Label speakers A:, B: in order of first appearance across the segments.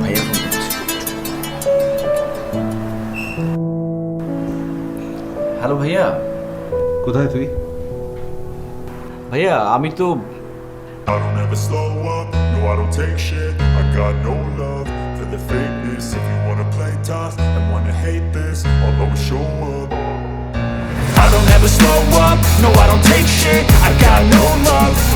A: ভাইয়া ফোন করছে হ্যালো ভাইয়া
B: কোথায় তুই
A: ভাইয়া আমি তো
C: I don't ever slow up, no I don't take shit I got no love for the fakeness If you wanna play tough and wanna hate this I'll always show up I don't ever slow up, no I don't take shit I got no love for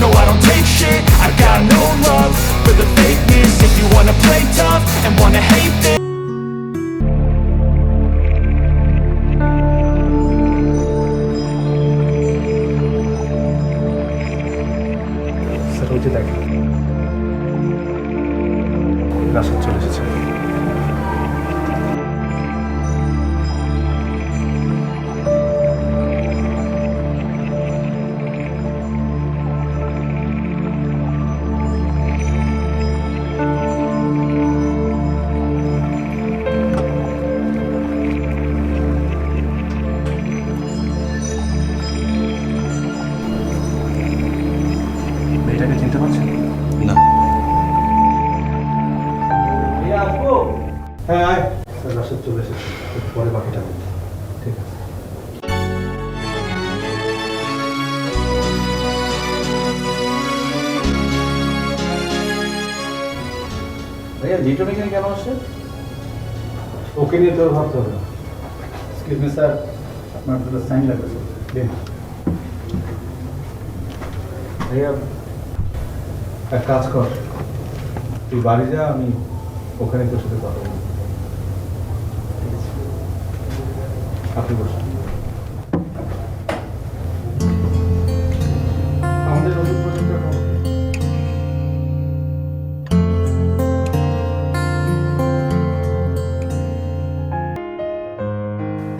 C: no I don't take shit. I got no love for the fakeness. If you wanna play tough and wanna hate this
B: হ্যাঁ আয়। Sir Rashed চলে এসেছে। পরে বাকিটা ঠিক আছে। ভাইয়া লিটন এখানে কেন আসছে ওকে নিয়ে তোর ভাবতে হবে না। এক্সকিউজ মি স্যার আপনার দুটো সাইন লাগবে। দিন। ভাইয়া এক কাজ কর। তুই বাড়ি যা আমি ওখানে তোর সাথে কথা বলব ঠিক আছে? আপনি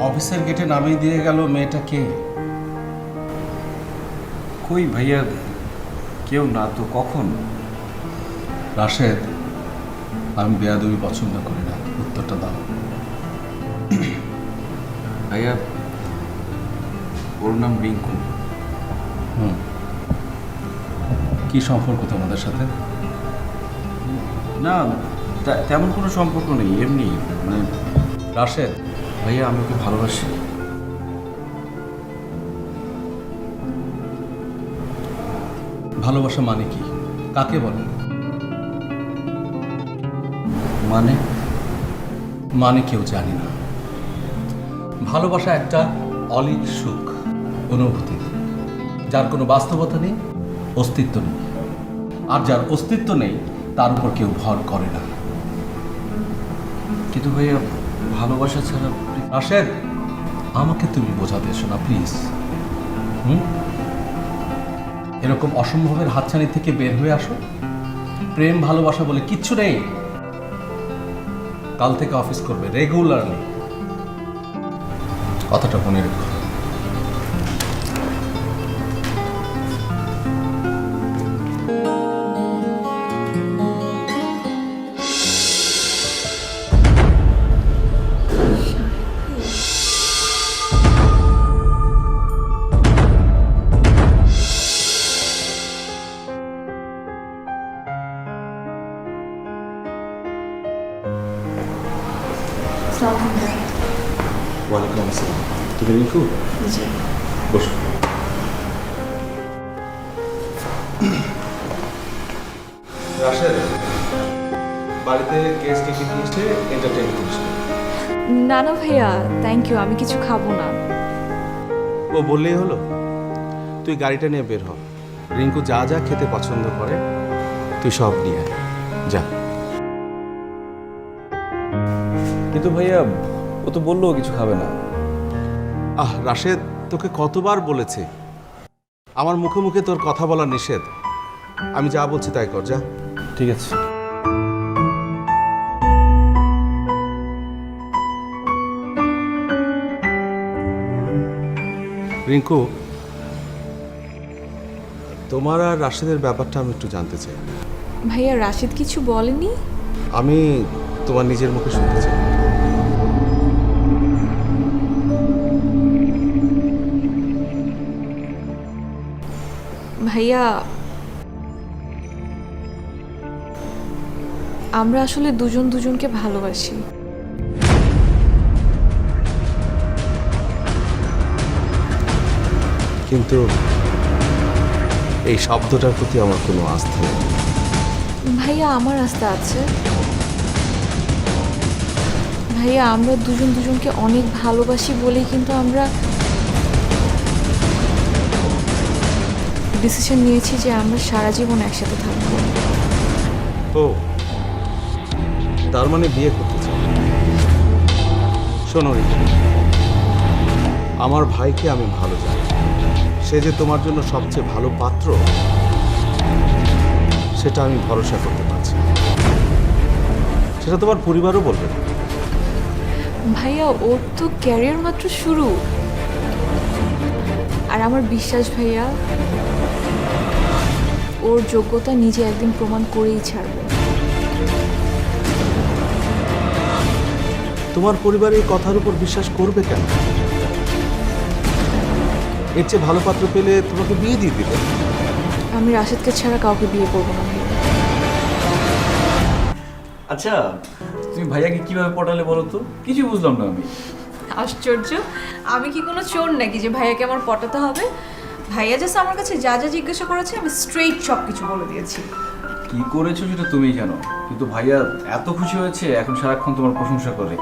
D: অফিসের গেটে নামিয়ে দিয়ে গেল মেয়েটা কে?
A: কই ভাইয়া? কেউ না তো কখন?
D: রাশেদ, আমি বেয়াদবি পছন্দ করি না। উত্তরটা দাও।
A: ভাইয়া ওর নাম রিঙ্কু।
D: হুম। কি সম্পর্ক তোমাদের সাথে?
A: না তে- তেমন কোনো সম্পর্ক নেই এমনি মানে
D: রাশেদ
A: ভাইয়া আমি ওকে ভালোবাসি।
D: ভালোবাসা মানে কি? কাকে বলে?
A: মানে?
D: মানে কেউ জানি না। ভালোবাসা একটা অলিক সুখ, অনুভূতি, যার কোনো বাস্তবতা নেই, অস্তিত্ব নেই। আর যার অস্তিত্ব নেই, তার উপর কেউ ভর করে না।
A: কিন্তু ভাইয়া, ভালোবাসা ছাড়া
D: আমাকে তুমি বোঝাতে এসো না, প্লিজ। হুম? এরকম অসম্ভবের হাতছানি থেকে বের হয়ে আসো। প্রেম ভালোবাসা বলে কিচ্ছু নেই। কাল থেকে অফিস করবে রেগুলারলি। কথাটা মনে রেখো।
B: তুমি বসো। রাশেদ বাড়িতে গেস্ট ডেকে নিয়ে এসে এন্টারটেইন করিস না।
E: না না ভাইয়া থ্যাংক ইউ আমি কিছু খাব না।
B: ও বললেই হলো? তুই গাড়িটা নিয়ে বের হ। রিঙ্কু যা যা খেতে পছন্দ করে তুই সব নিয়ে আয়। যা।
A: কিন্তু ভাইয়া ও তো বলল ও কিছু খাবে না।
B: আহ রাশেদ তোকে কতবার বলেছে? আমার মুখে মুখে তোর কথা বলা নিষেধ। আমি যা বলছি তাই কর যা।
A: ঠিক আছে।
B: রিঙ্কু তোমার আর রাশেদের ব্যাপারটা আমি একটু জানতে চাই।
E: ভাইয়া রাশেদ কিছু বলেনি?
B: আমি তোমার নিজের মুখে শুনতে চাই।
E: ভাইয়া আমরা আসলে দুজন দুজনকে ভালোবাসি।
B: কিন্তু এই শব্দটার প্রতি আমার কোনো আস্থা নেই।
E: ভাইয়া আমার আস্থা আছে। ভাইয়া আমরা দুজন দুজনকে অনেক ভালোবাসি বলেই কিন্তু আমরা ডিসিশন নিয়েছি যে আমরা সারা জীবন একসাথে থাকব।
B: ও তার মানে বিয়ে করতে চাই শোনো আমার ভাইকে আমি ভালো জানি। সে যে তোমার জন্য সবচেয়ে ভালো পাত্র সেটা আমি ভরসা করতে পারছি সেটা তোমার পরিবারও বলবে না।
E: ভাইয়া ওর তো ক্যারিয়ার মাত্র শুরু। আর আমার বিশ্বাস ভাইয়া ওর যোগ্যতা নিজে একদিন প্রমাণ করেই ছাড়বে।
B: তোমার পরিবার এই কথার উপর বিশ্বাস করবে কেন? এর চেয়ে ভালো পাত্র পেলে তোমাকে বিয়ে দিয়ে দিবে।
E: আমি রাশেদকে ছাড়া কাউকে বিয়ে করব না
A: আচ্ছা তুমি ভাইয়াকে কীভাবে পটালে বলো তো? কিছু বুঝলাম না আমি।
F: আশ্চর্য। আমি কি কোনো চোর নাকি যে ভাইয়াকে আমার পটাতে হবে? ভাইয়া জাস্ট আমার কাছে যা যা জিজ্ঞাসা করেছে আমি স্ট্রেইট সব কিছু বলে দিয়েছি।
A: কি করেছ সেটা তুমিই জানো। কিন্তু ভাইয়া এত খুশি হয়েছে এখন সারাক্ষণ তোমার প্রশংসা করে।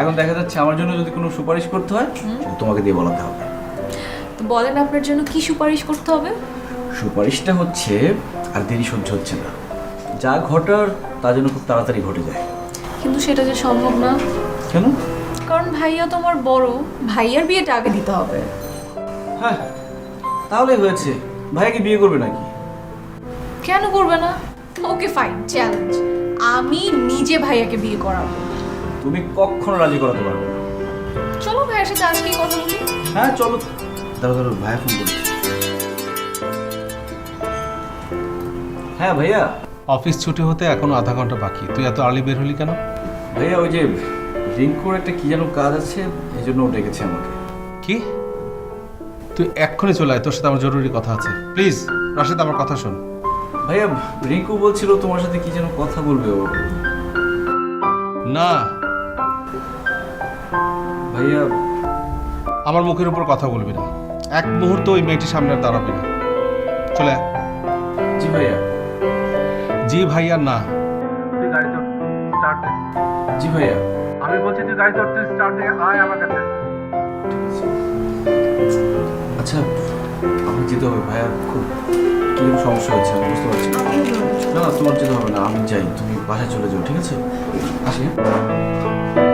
A: এখন দেখা যাচ্ছে আমার জন্য যদি কোনো সুপারিশ করতে হয় তোমাকে দিয়ে বলাতে হবে।
F: তো বলেন আপনার জন্য কি সুপারিশ করতে হবে?
A: সুপারিশটা হচ্ছে আর দেরি সহ্য হচ্ছে না। যা ঘটার তা যেন খুব তাড়াতাড়ি ঘটে যায়।
F: কিন্তু সেটা যে সম্ভব না।
A: কেন?
F: কারণ ভাইয়া তোমার বড় ভাইয়ার বিয়েটা আগে দিতে হবে।
A: হ্যাঁ। তাহলে হয়েছে। ভাইয়াকে বিয়ে করবে নাকি?
F: কেন করবে না? ওকে ফাইন চ্যালেঞ্জ আমি নিজে ভাইয়াকে বিয়ে করাবো।
A: তুমি কখনো রাজি করাতে পারবে না।
F: চলো ভাইয়ার সাথে আজকেই কথা বলি।
A: হ্যাঁ চলো। দাঁড়া দাঁড়া ভাইয়া ফোন করছে। হ্যাঁ ভাইয়া।
B: অফিস ছুটি হতে এখনও আধা ঘণ্টা বাকি। তুই এত আর্লি বের হলি কেন?
A: ভাইয়া ওই যে রিঙ্কুর একটা কি যেন কাজ আছে এই জন্য ও ডেকেছে আমাকে।
B: কি? তুই এক্ষুনি চলে আয় তোর সাথে আমার জরুরি কথা আছে। প্লিজ রাশেদ আমার কথা শোন।
A: ভাইয়া রিঙ্কু বলছিল তোমার সাথে কি যেন কথা বলবে ও।
B: না।
A: ভাইয়া।
B: আমার মুখের উপর কথা বলবি না। এক মুহূর্ত ওই মেয়েটির সামনে আর দাঁড়াবি না। চলে জি
A: ভাইয়া।
D: জি ভাইয়া না।
B: তুই গাড়ি স্টার্ট দে।
A: জি ভাইয়া।
B: আমি বলছি তুই গাড়ি তোর স্টার্ট দিয়ে আয় আমার কাছে।
A: আচ্ছা আমি যেতে হবে ভাইয়া, খুব কী সমস্যা হয়েছে আমি বুঝতে পারছি না না, তোমার যেতে হবে না, আমি যাই, তুমি বাসায় চলে যাও, ঠিক আছে আসি হ্যাঁ?